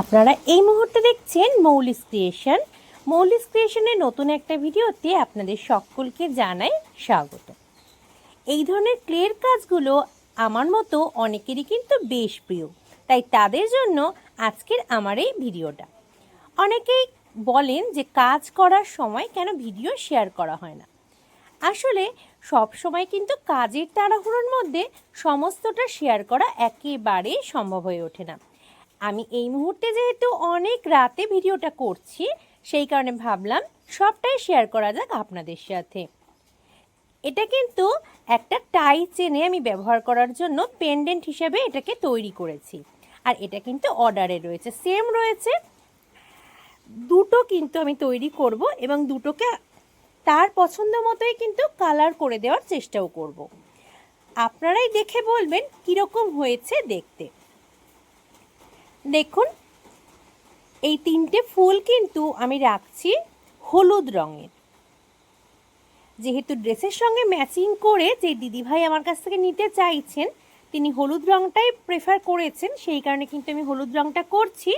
আপনারা এই মুহূর্তে দেখছেন মৌলিস ক্রিয়েশন। মৌলিস ক্রিয়েশনের নতুন একটা ভিডিওতে আপনাদের সকলকে জানাই স্বাগত। এই ধরনের ক্লের কাজগুলো আমার মতো অনেকেরই কিন্তু বেশ প্রিয়, তাই তাদের জন্য আজকের আমার এই ভিডিওটা। অনেকেই বলেন যে কাজ করার সময় কেন ভিডিও শেয়ার করা হয় না। আসলে সব সময় কিন্তু কাজের তাড়াহুড়োর মধ্যে সমস্তটা শেয়ার করা একেবারেই সম্ভব হয়ে ওঠে না। আমি এই মুহূর্তে যেহেতু অনেক রাতে ভিডিওটা করছি, সেই কারণে ভাবলাম সবটাই শেয়ার করা যাক আপনাদের সাথে। এটা কিন্তু একটা টাই চেনে আমি ব্যবহার করার জন্য পেন্ডেন্ট হিসেবে এটাকে তৈরি করেছি। আর এটা কিন্তু অর্ডারে রয়েছে। সেম রয়েছে। দুটো কিন্তু আমি তৈরি করব এবং দুটোকে তার পছন্দ মতোই কিন্তু কালার করে দেওয়ার চেষ্টাও করব। আপনারাই দেখে বলবেন কীরকম হয়েছে দেখতে। দেখুন, এই তিনটে ফুল কিন্তু আমি রাখছি হলুদ রঙের। যেহেতু ড্রেসের সঙ্গে ম্যাচিং করে যে দিদিভাই আমার কাছ থেকে নিতে চাইছেন, তিনি হলুদ রঙটাই প্রেফার করেছেন, সেই কারণে কিন্তু আমি হলুদ রঙটা করছি।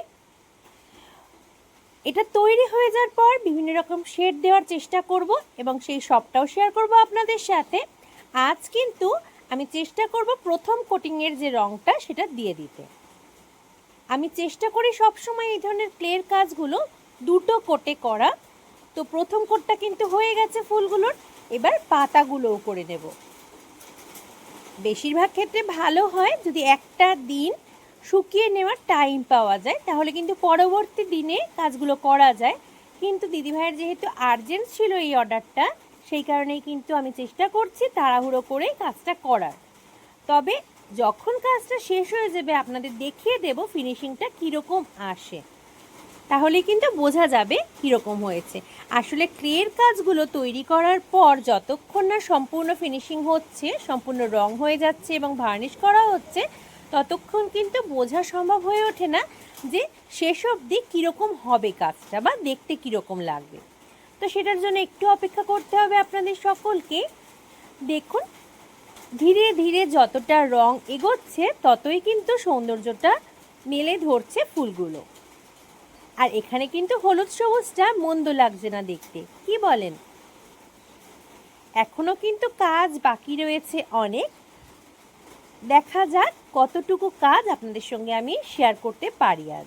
এটা তৈরি হয়ে যাওয়ার পর বিভিন্ন রকম শেড দেওয়ার চেষ্টা করব এবং সেই সবটাও শেয়ার করব আপনাদের সাথে। আজ কিন্তু আমি চেষ্টা করব প্রথম কোটিংয়ের যে রঙটা সেটা দিয়ে দিতে। আমি চেষ্টা করি সবসময় এই ধরনের ক্লের কাজগুলো দুটো কোটে করা। তো প্রথম কোটটা কিন্তু হয়ে গেছে ফুলগুলোর, এবার পাতাগুলোও করে নেব। বেশিরভাগ ক্ষেত্রে ভালো হয় যদি একটা দিন শুকিয়ে নেওয়ার টাইম পাওয়া যায়, তাহলে কিন্তু পরবর্তী দিনে কাজগুলো করা যায়। কিন্তু দিদিভাইয়ের যেহেতু আর্জেন্ট ছিল এই অর্ডারটা সেই কারণেই কিন্তু আমি চেষ্টা করছি তাড়াহুড়ো করে কাজটা করার। তবে যখন কাজটা শেষ হয়ে যাবে, আপনাদের দেখিয়ে দেব ফিনিশিংটা কীরকম আসে। তাহলে কিন্তু বোঝা যাবে কীরকম হয়েছে। আসলে ক্লের কাজগুলো তৈরি করার পর যতক্ষণ না সম্পূর্ণ ফিনিশিং হচ্ছে, সম্পূর্ণ রং হয়ে যাচ্ছে এবং ভার্নিশ করা হচ্ছে, ততক্ষণ কিন্তু বোঝা সম্ভব হয়ে ওঠে না যে শেষ অবধি কীরকম হবে কাজটা বা দেখতে কীরকম লাগবে। তো সেটার জন্য একটু অপেক্ষা করতে হবে আপনাদের সকলকে। দেখুন ধীরে ধীরে যতটা রং এগোচ্ছে, ততই কিন্তু সৌন্দর্যটা মেলে ধরছে ফুলগুলো। আর এখানে কিন্তু হলুদ সবুজটা মন্দ লাগছে না দেখতে। কি বলেন? এখনও কিন্তু কাজ বাকি রয়েছে অনেক। দেখা যাক কতটুকু কাজ আপনাদের সঙ্গে আমি শেয়ার করতে পারি আজ।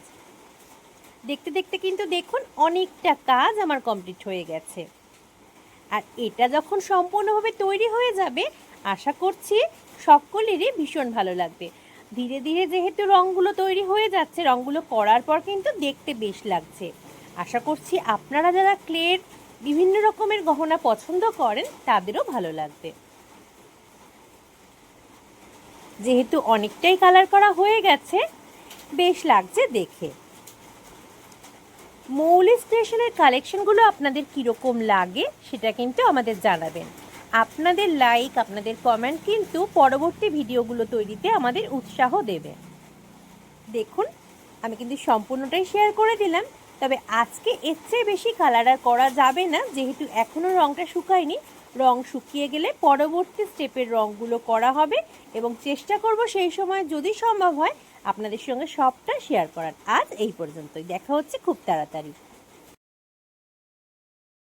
দেখতে দেখতে কিন্তু দেখুন অনেকটা কাজ আমার কমপ্লিট হয়ে গেছে। আর এটা যখন সম্পূর্ণভাবে তৈরি হয়ে যাবে আশা করছি সকলেরই ভীষণ ভালো লাগবে। ধীরে ধীরে যেহেতু রঙগুলো তৈরি হয়ে যাচ্ছে, রঙগুলো করার পর কিন্তু দেখতে বেশ লাগছে। আশা করছি আপনারা যারা ক্লের বিভিন্ন রকমের গহনা পছন্দ করেন, তাদেরও ভালো লাগবে। যেহেতু অনেকটাই কালার করা হয়ে গেছে, বেশ লাগছে দেখে। মৌলি স্টেশনের কালেকশনগুলো আপনাদের কীরকম লাগে, সেটা কিন্তু আমাদের জানাবেন। আপনাদের লাইক আপনাদের কমেন্ট কিন্তু পরবর্তী ভিডিওগুলো তৈরিতে আমাদের উৎসাহ দেবে। দেখুন, আমি কিন্তু সম্পূর্ণটাই শেয়ার করে দিলাম, তবে আজকে এর চেয়ে বেশি কালার আর করা যাবে না, যেহেতু এখনও রঙটা শুকায়নি। রং শুকিয়ে গেলে পরবর্তী স্টেপের রঙগুলো করা হবে এবং চেষ্টা করব সেই সময় যদি সম্ভব হয় আপনাদের সঙ্গে সবটা শেয়ার করার। আজ এই পর্যন্তই, দেখা হচ্ছে খুব তাড়াতাড়ি।